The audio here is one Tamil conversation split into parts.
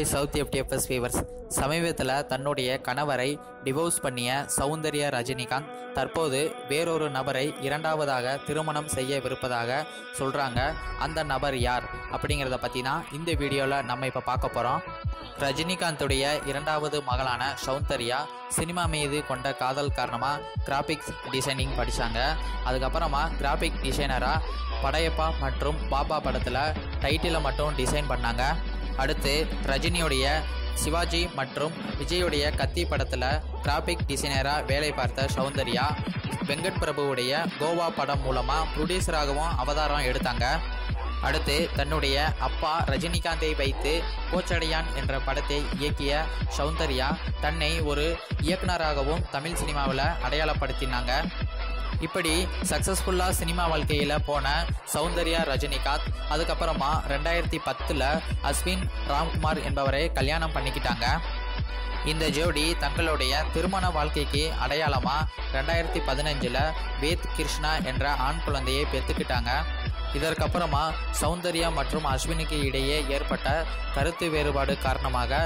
ஹாய் சவுத் எஃப்டிஎஃப்எஸ் ஃபீவர்ஸ் சமீபத்தில் தன்னுடைய கணவரை டிவோர்ஸ் பண்ணிய சௌந்தர்யா ரஜினிகாந்த் தற்போது வேறொரு நபரை இரண்டாவதாக திருமணம் செய்யவிருப்பதாக சொல்கிறாங்க அந்த நபர் யார்? அப்படிங்கிறத பற்றி தான் இந்த வீடியோவில் நம்ம இப்போ பார்க்க போகிறோம் ரஜினிகாந்துடைய இரண்டாவது மகளான சௌந்தர்யா சினிமா மீது கொண்ட காதல் காரணமாக கிராஃபிக்ஸ் டிசைனிங் படித்தாங்க அதுக்கப்புறமா கிராஃபிக் டிசைனராக படையப்பா மற்றும் பாபா படத்தில் டைட்டிலை மட்டும் டிசைன் பண்ணாங்க. அடுத்து ரஜினியுடைய சிவாஜி மற்றும் விஜயுடைய கத்தி படத்தில் கிராஃபிக் டிசைனராக வேலை பார்த்த சௌந்தர்யா வெங்கட் பிரபுவுடைய கோவா படம் மூலமாக ப்ரொடியூசராகவும் அவதாரம் எடுத்தாங்க. அடுத்து தன்னுடைய அப்பா ரஜினிகாந்தை வைத்து கோச்சடையான் என்ற படத்தை இயக்கிய சௌந்தர்யா தன்னை ஒரு இயக்குனராகவும் தமிழ் சினிமாவில் அடையாளப்படுத்தினாங்க. இப்படி சக்ஸஸ்ஃபுல்லாக சினிமா வாழ்க்கையில் போன சௌந்தர்யா ரஜினிகாந்த் அதுக்கப்புறமா ரெண்டாயிரத்தி பத்தில் அஸ்வின் ராம்குமார் என்பவரை கல்யாணம் பண்ணிக்கிட்டாங்க. இந்த ஜோடி தங்களுடைய திருமண வாழ்க்கைக்கு அடையாளமாக ரெண்டாயிரத்தி பதினஞ்சில் வேத் கிருஷ்ணா என்ற ஆண் குழந்தையை பெற்றுக்கிட்டாங்க. இதற்கப்புறமா சௌந்தர்யா மற்றும் அஸ்வினுக்கு இடையே ஏற்பட்ட கருத்து வேறுபாடு காரணமாக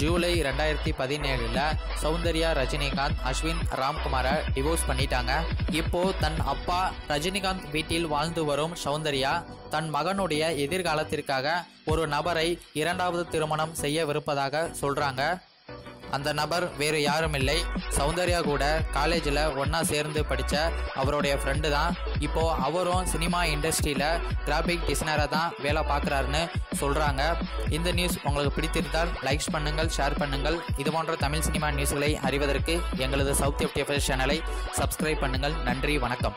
ஜூலை ரெண்டாயிரத்தி பதினேழில் சௌந்தர்யா ரஜினிகாந்த் அஸ்வின் ராம்குமாரை டிவோர்ஸ் பண்ணிட்டாங்க. இப்போ தன் அப்பா ரஜினிகாந்த் வீட்டில் வாழ்ந்து வரும் சௌந்தர்யா தன் மகனுடைய எதிர்காலத்திற்காக ஒரு நபரை இரண்டாவது திருமணம் செய்யவிருப்பதாக சொல்கிறாங்க அந்த நபர் வேறு யாரும் இல்லை. சௌந்தர்யா கூட காலேஜில் ஒன்றா சேர்ந்து படித்த அவருடைய ஃப்ரெண்டு தான். இப்போது அவரும் சினிமா இண்டஸ்ட்ரியில் கிராஃபிக் டிசைனராக தான் வேலை பார்க்குறாருன்னு சொல்கிறாங்க இந்த நியூஸ் உங்களுக்கு பிடித்திருந்தால் லைக்ஸ் பண்ணுங்கள் ஷேர் பண்ணுங்கள். இது போன்ற தமிழ் சினிமா நியூஸ்களை அறிவதற்கு எங்களது சவுத் எஃப்டிஎஃப்எஸ் சேனலை சப்ஸ்கிரைப் பண்ணுங்கள். நன்றி வணக்கம்.